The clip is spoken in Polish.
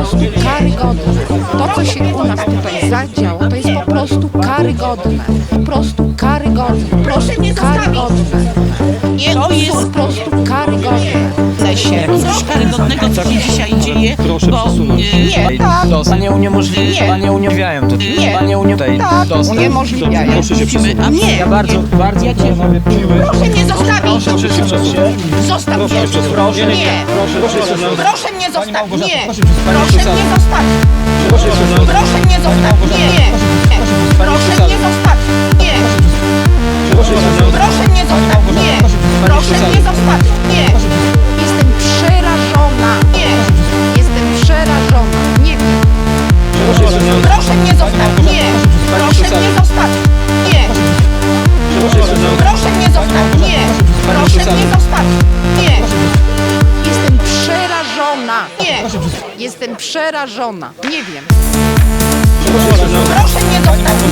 prostu karygodne. To, co się u nas tutaj zadziało, to jest po prostu karygodne. Po prostu karygodne. Po prostu karygodne. To jest po prostu karygodne. Lesie. Coś karygodnego, co się dzisiaj dzieje, bo... E, Nie, tak, Panie uniemożliwiają, Nie. panie uniemożliwiają to. Nie. Panie uniemożliwiają tak, uniemożliwiają. Proszę się przesunąć. Nie, Ja bardzo, bardzo Ja cię-. Proszę mnie zostawić! Proszę się przesunąć. Zostaw Proszę mnie! przesunąć. Proszę. Nie, nie, nie. Nie. Proszę, proszę. Proszę mnie zostawić! Nie! proszę Proszę mnie zostawić! Proszę. Proszę mnie zostawić! Nie! Proszę mnie zostawić! Nie! Proszę mnie zostawić! Nie! Proszę mnie zostawić! Nie! Proszę mnie zostawić! Nie! Jestem przerażona! Nie! Jestem przerażona! Nie wiem! Proszę! Nie! Mnie